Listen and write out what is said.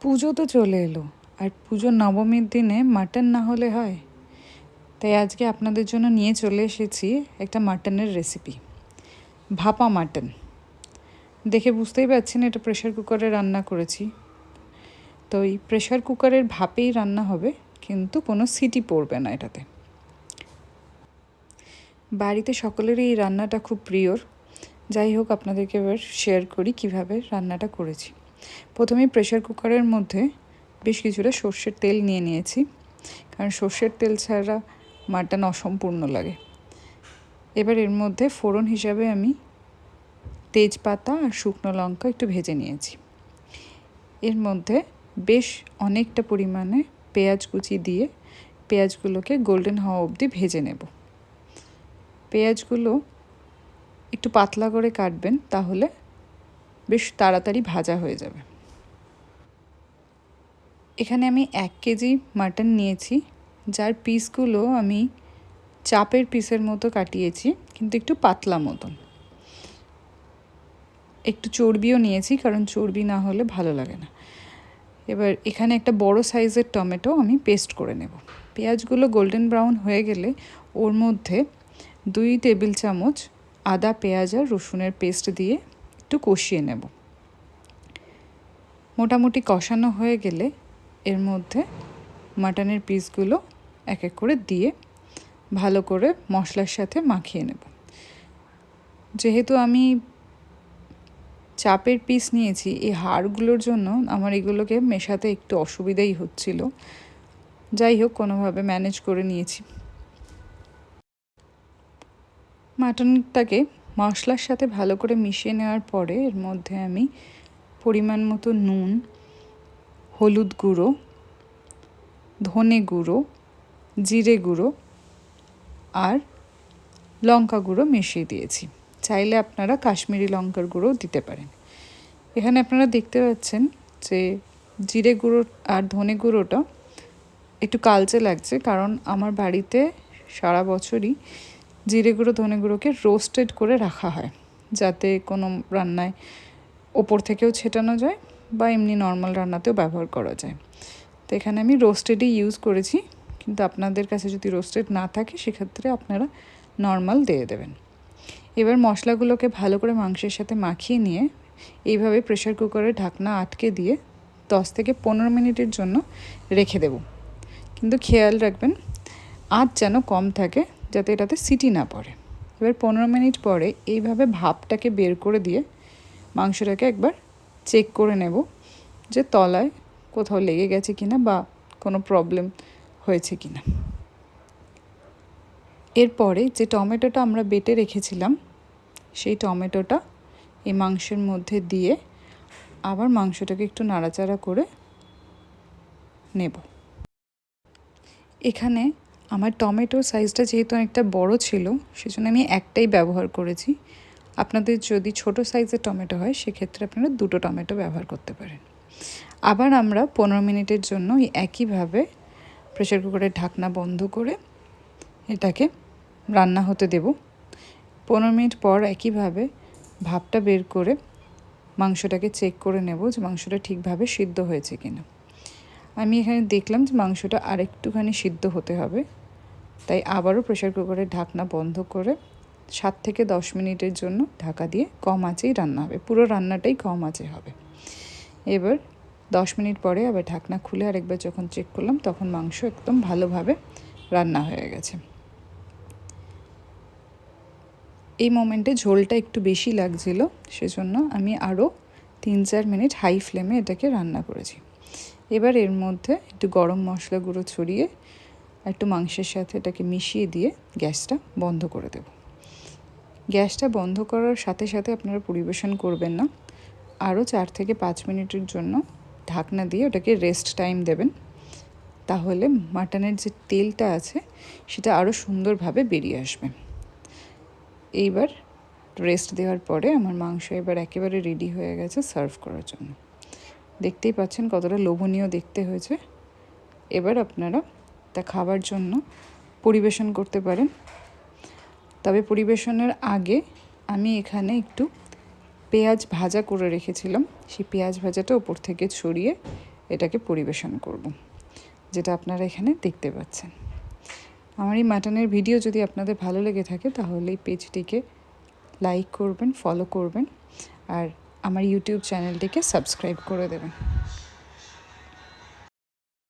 পুজো তো চলে এলো, আর পুজোর নবমীর দিনে মাটন না হলে হয়। তাই আজকে আপনাদের জন্য নিয়ে চলে এসেছি একটা মাটনের রেসিপি ভাপা মাটন। দেখে বুঝতেই পারছেন এটা প্রেশার কুকারে রান্না করেছি। তো এই প্রেশার কুকারের ভাপেই রান্না হবে, কিন্তু কোনো সিটি পড়বে না এটাতে। বাড়িতে সকলেরই এই রান্নাটা খুব প্রিয়র যাই হোক, আপনাদেরকে এবার শেয়ার করি কীভাবে রান্নাটা করেছি। প্রথমে প্রেশার কুকারের মধ্যে বেশ কিছুটা সর্ষের তেল নিয়ে নিয়েছি। কারণ সর্ষের তেল ছাড়া মাটন অসম্পূর্ণ লাগে। এবার এর মধ্যে ফোড়ন হিসাবে আমি তেজপাতা আর শুকনো লঙ্কা একটু ভেজে নিয়েছি। এর মধ্যে বেশ অনেকটা পরিমাণে পেঁয়াজ কুচি দিয়ে পেঁয়াজগুলোকে গোল্ডেন হওয়া অবধি ভেজে নেব। পেঁয়াজগুলো একটু পাতলা করে কাটবেন, তাহলে বেশ তাড়াতাড়ি ভাজা হয়ে যাবে। এখানে আমি এক কেজি মাটন নিয়েছি, যার পিসগুলো আমি চাপের পিসের মতো কাটিয়েছি, কিন্তু একটু পাতলা মতন। একটু চর্বিও নিয়েছি, কারণ চর্বি না হলে ভালো লাগে না। এবার এখানে একটা বড় সাইজের টমেটো আমি পেস্ট করে নেব। পেঁয়াজগুলো গোল্ডেন ব্রাউন হয়ে গেলে ওর মধ্যে দুই টেবিল চামচ আদা পেঁয়াজ আর রসুনের পেস্ট দিয়ে একটু কষিয়ে নেব। মোটামুটি কষানো হয়ে গেলে এর মধ্যে মাটনের পিসগুলো এক এক করে দিয়ে ভালো করে মশলার সাথে মাখিয়ে নেব। যেহেতু আমি চাপের পিস নিয়েছি, এই হাড়গুলোর জন্য আমার এগুলোকে মেশাতে একটু অসুবিধাই হচ্ছিল। যাই হোক, কোনোভাবে ম্যানেজ করে নিয়েছি। মাটনটাকে মশলার সাথে ভালো করে মিশিয়ে নেওয়ার পরে এর মধ্যে আমি পরিমাণ মতো নুন, হলুদ গুঁড়ো, ধনে গুঁড়ো, জিরে গুঁড়ো আর লঙ্কা গুঁড়ো মিশিয়ে দিয়েছি। চাইলে আপনারা কাশ্মীরি লঙ্কার গুঁড়োও দিতে পারেন। এখানে আপনারা দেখতে পাচ্ছেন যে জিরে গুঁড়ো আর ধনে গুঁড়োটা একটু কালচে লাগছে কারণ আমার বাড়িতে সারা বছরই জিরে গুঁড়ো, ধনে গুঁড়োকে রোস্টেড করে রাখা হয়। যাতে কোনো রান্নায় ওপর থেকেও ছেটানো যায় বা এমনি নর্মাল রান্নাতেও ব্যবহার করা যায়। তো এখানে আমি রোস্টেডই ইউজ করেছি, কিন্তু আপনাদের কাছে যদি রোস্টেড না থাকে, সেক্ষেত্রে আপনারা নর্মাল দিয়ে দেবেন। এবার মশলাগুলোকে ভালো করে মাংসের সাথে মাখিয়ে নিয়ে এইভাবে প্রেশার কুকারে ঢাকনা আটকে দিয়ে দশ থেকে পনেরো মিনিটের জন্য রেখে দেব। কিন্তু খেয়াল রাখবেন, আঁচ যেন কম থাকে যাতে এটাতে সিটি না পড়ে। এবার পনেরো মিনিট পরে এইভাবে ভাপটাকে বের করে দিয়ে মাংসটাকে একবার চেক করে নেব যে তলায় কোথাও লেগে গেছে কিনা বা কোনো প্রবলেম হয়েছে কিনা। এরপরে যে টমেটোটা আমরা বেটে রেখেছিলাম, সেই টমেটোটা এই মাংসের মধ্যে দিয়ে আবার মাংসটাকে একটু নাড়াচাড়া করে নেব। এখানে আমার টমেটোর সাইজটা যেহেতু অনেকটা বড় ছিল, সেজন্য আমি একটাই ব্যবহার করেছি। আপনাদের যদি ছোট সাইজের টমেটো হয়, সেক্ষেত্রে আপনারা দুটো টমেটো ব্যবহার করতে পারেন। আবার আমরা পনেরো মিনিটের জন্য একইভাবে প্রেশার কুকারের ঢাকনা বন্ধ করে এটাকে রান্না হতে দেব। পনেরো মিনিট পর একইভাবে ভাপটা বের করে মাংসটাকে চেক করে নেব যে মাংসটা ঠিকভাবে সিদ্ধ হয়েছে কিনা। আমি এখানে দেখলাম যে মাংসটা আরেকটুখানি সিদ্ধ হতে হবে। তাই আবারও প্রেশার কুকারের ঢাকনা বন্ধ করে সাত থেকে দশ মিনিটের জন্য ঢাকা দিয়ে কম আঁচেই রান্না হবে। পুরো রান্নাটাই কম আঁচে হবে। এবার দশ মিনিট পরে আবার ঢাকনা খুলে আরেকবার যখন চেক করলাম, তখন মাংস একদম ভালোভাবে রান্না হয়ে গেছে। এই মোমেন্টে ঝোলটা একটু বেশি লাগছিল, সেজন্য আমি আরও তিন চার মিনিট হাই ফ্লেমে এটাকে রান্না করেছি। এবার এর মধ্যে একটু গরম মশলা গুঁড়ো ছড়িয়ে একটু মাংসের সাথে এটাকে মিশিয়ে দিয়ে গ্যাসটা বন্ধ করে দেব। গ্যাসটা বন্ধ করার সাথে সাথে আপনারা পরিবেশন করবেন না। আরও চার থেকে পাঁচ মিনিটের জন্য ঢাকনা দিয়ে ওটাকে রেস্ট টাইম দেবেন। তাহলে মাটনের যে তেলটা আছে, সেটা আরও সুন্দরভাবে বেরিয়ে আসবে। এইবার রেস্ট দেওয়ার পরে আমার মাংস এবার একেবারে রেডি হয়ে গেছে সার্ভ করার জন্য। দেখতেই পাচ্ছেন কতটা লোভনীয় দেখতে হয়েছে। এবার আপনারা তা খাবার জন্য পরিবেশন করতে পারেন। তবে পরিবেশনের আগে আমি এখানে একটু পেঁয়াজ ভাজা করে রেখেছিলাম। সেই পেঁয়াজ ভাজাটা ওপর থেকে ছড়িয়ে এটাকে পরিবেশন করব, যেটা আপনারা এখানে দেখতে পাচ্ছেন। আমার এই মাটনের ভিডিও যদি আপনাদের ভালো লেগে থাকে, তাহলে এই পেজটিকে লাইক করবেন, ফলো করবেন, আর আমার ইউটিউব চ্যানেলটিকে সাবস্ক্রাইব করে দেবেন।